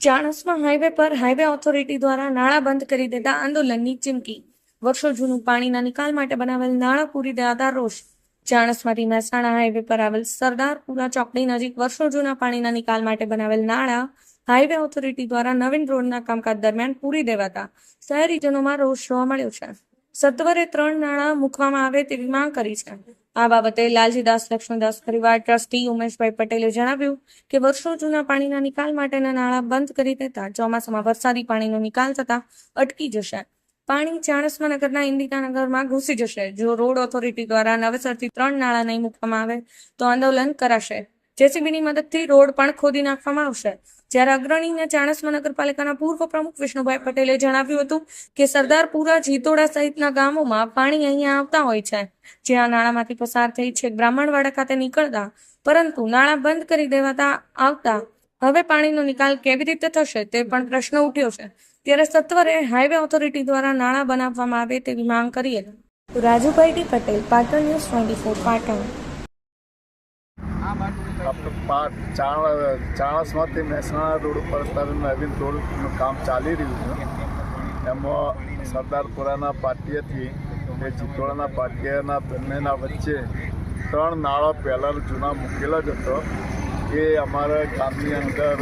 Chanasma highway પર highway authority દ્વારા નાળા બંધ કરી દેતા આંદોલનની ચીમકી. વર્ષો જૂનું પાણીના નિકાલ માટે બનાવેલ નાળા પૂરી દેવાતા રોષ. ચાણસ્માથી મહેસાણા હાઈવે પર આવેલ સરદારપુરા ચોકડી નજીક વર્ષો જૂના પાણીના નિકાલ માટે બનાવેલ નાળા હાઈવે ઓથોરિટી દ્વારા નવીન રોડના કામકાજ દરમિયાન પૂરી દેવાતા શહેરીજનોમાં રોષ જોવા મળ્યો છે. સત્વરે ત્રણ નાણાં મૂકવામાં આવે તેવી માંગ કરી છે. આ બાબતે લાલજીદાસ લક્ષ્મણદાસ પરિવાર ટ્રસ્ટી ઉમેશભાઈ પટેલે જણાવ્યું કે વર્ષો જૂના પાણીના નિકાલ માટેના નાણાં બંધ કરી દેતા ચોમાસામાં વરસાદી પાણીનો નિકાલ થતા અટકી જશે. પાણી ચાણસ્માનગરના ઇન્દિરાનગરમાં ઘૂસી જશે. જો રોડ ઓથોરિટી દ્વારા નવેસરથી ત્રણ નાળા નહીં મૂકવામાં આવે, તો આંદોલન કરાશે. જેસીબીની મદદથી રોડ પણ ખોદી નાખવામાં આવશે. જ્યારે અગ્રણીને ચાણસ્મા નગરપાલિકાના પૂર્વ પ્રમુખ વિષ્ણુભાઈ પટેલે જણાવ્યું હતું કે સરદારપુરા જીતોડા સહિતના ગામોમાં પાણી અહીંયા આવતા હોય છે. જ્યાં નાળામાંથી પસાર થઈ છે બ્રાહ્મણવાડા ખાતે નીકળતા, પરંતુ નાળા બંધ કરી દેવાતા આવતા. હવે પાણીનો નિકાલ કેવી રીતે થશે તે પણ પ્રશ્ન ઉઠ્યો છે. ત્યારે સત્વરે હાઈવે ઓથોરિટી દ્વારા નાણાં બનાવવામાં આવે તેવી માંગ કરી હતી. Rajubhai D Patel, Patan news twenty four, Patan. ચાણસમાંથી Mehsana road ઉપર અત્યારે નવીન રોડનું કામ ચાલી રહ્યું છે. એમાં સરદારપુરાના પાટિયાથી એ ચિત્તોડાના પાટિયાના બંનેના વચ્ચે ત્રણ નાળા પહેલાં જૂના મૂકેલા જ હતો. એ અમારા ગામની અંદર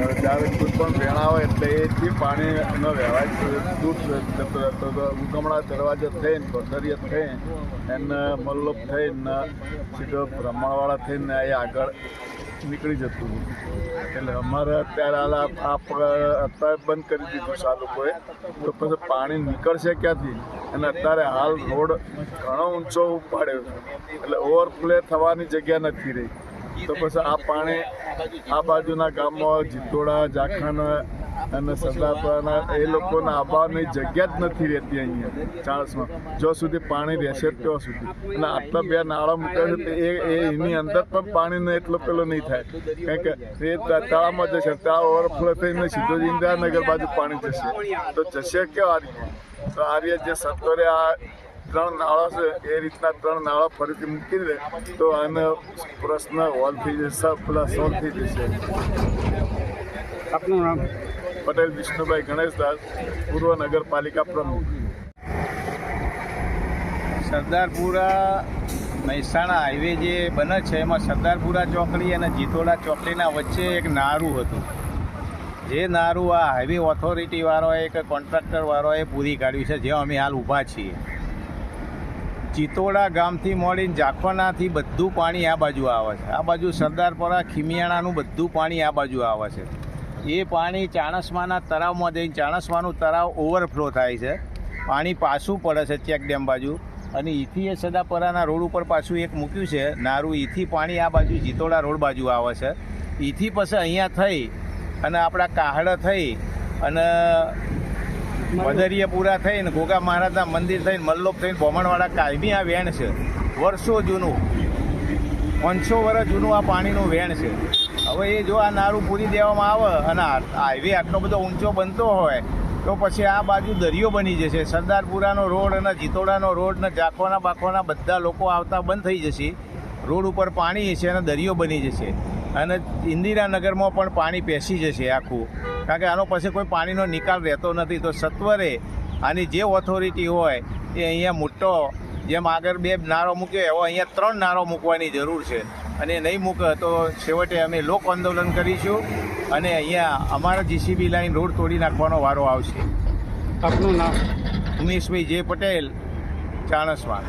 કોઈ પણ વેણા હોય એટલે એથી પાણીનો વ્યવહાર દૂર ઉગમણા દરવાજા થઈને કોતરિયા થઈને, એને મલ્લોપ થઈને, સીધો બ્રહ્માવાળા થઈને એ આગળ નીકળી જતું એટલે અમારે અત્યારે હાલ આ આ અત્યારે બંધ કરી દીધું આ લોકોએ. તો પછી પાણી નીકળશે ક્યાંથી? અને અત્યારે હાલ રોડ ઘણો ઊંચો ઉપાડ્યો એટલે ઓવરફ્લે થવાની જગ્યા નથી રહી. તો પછી આ પાણી આ બાજુના ગામમાં જીતોડા જાખાના અને સરદારપુરાના એ લોકોના આવવાની જગ્યા જ નથી રહેતી અહીંયા ચાણસમાં જો સુધી પાણી રહેશે ત્યાં સુધી. અને આટલા બે નાળા મૂક્યા છે એ એની અંદર પણ પાણીનો એટલો પેલો નહીં થાય. કારણ કે એ તળાવમાં જશે તળાવ ઓવરફ્લો થઈને સીધો જ ઇન્દિરાનગર બાજુ પાણી જશે. તો જશે કેવા રીતે તો આ રીતે જે સત્વરે આ ત્રણ નાળા છે એ રીતના ત્રણ નાળા ફરીથી મૂકી દે તો આનો પ્રશ્ન હોલ થઈ જશે પેલા સોલ્વ થઈ જશે. આપનું નામ? પટેલ વિષ્ણુભાઈ ગણેશદાસ પૂર્વ નગરપાલિકા પ્રમુખ. સરદારપુરા મહેસાણા હાઈવે જે બને છે એમાં સરદારપુરા ચોકડી અને જીતોડા ચોકડીના વચ્ચે એક નારું હતું. જે નારું આ હાઈવે ઓથોરિટીવાળાએ કે કોન્ટ્રાક્ટરવાળાએ પૂરી કાઢ્યું છે જ્યાં અમે હાલ ઊભા છીએ. ચિતોડા ગામથી મળીને જાખવાનાથી બધું પાણી આ બાજુ આવે છે. આ બાજુ સરદારપરા, ખીમિયાણાનું બધું પાણી આ બાજુ આવે છે. એ પાણી ચાણસમાના તળાવમાં જઈને ચાણસમાનું તળાવ ઓવરફ્લો થાય છે. પાણી પાછું પડે છે ચેક ડેમ બાજુ. અને ઈથી એ સદાપરાના રોડ ઉપર પાછું એક મૂક્યું છે, નારું. ઈથી પાણી આ બાજુ જીતોડા રોડ બાજુ આવે છે. ઈથી પછી અહીંયા થઈ અને આપણા કાહડ થઈ અને વદરીએ પૂરા થઈને ગોગા મહારાજના મંદિર થઈને મલ્લોપ થઈને ભોમણવાળા કાયમી આ વેણ છે. વર્ષો જૂનું. પાંચસો વર્ષ જૂનું આ પાણીનું વેણ છે. હવે એ જો આ નારું પૂરી દેવામાં આવે અને હાઈવે આટલો બધો ઊંચો બનતો હોય, તો પછી આ બાજુ દરિયો બની જશે. સરદારપુરાનો રોડ અને જીતોડાનો રોડ ને જાખવાના બાખવાના બધા લોકો આવતા બંધ થઈ જશે. રોડ ઉપર પાણી છે અને દરિયો બની જશે. અને ઇન્દિરાનગરમાં પણ પાણી પેસી જશે આખું. કારણ કે આનો પછી કોઈ પાણીનો નિકાલ રહેતો નથી. તો સત્વરે આની જે ઓથોરિટી હોય એ અહીંયા મોટો જેમ આગળ બે નારો મૂક્યો એવો અહીંયા ત્રણ નારો મૂકવાની જરૂર છે. અને નહીં મૂકે તો છેવટે અમે લોક આંદોલન કરીશું અને અહીંયા અમારા જીસીબી લાઈન રોડ તોડી નાખવાનો વારો આવશે. આપનું નામ? ઉમેશભાઈ જે પટેલ ચાણસમાં.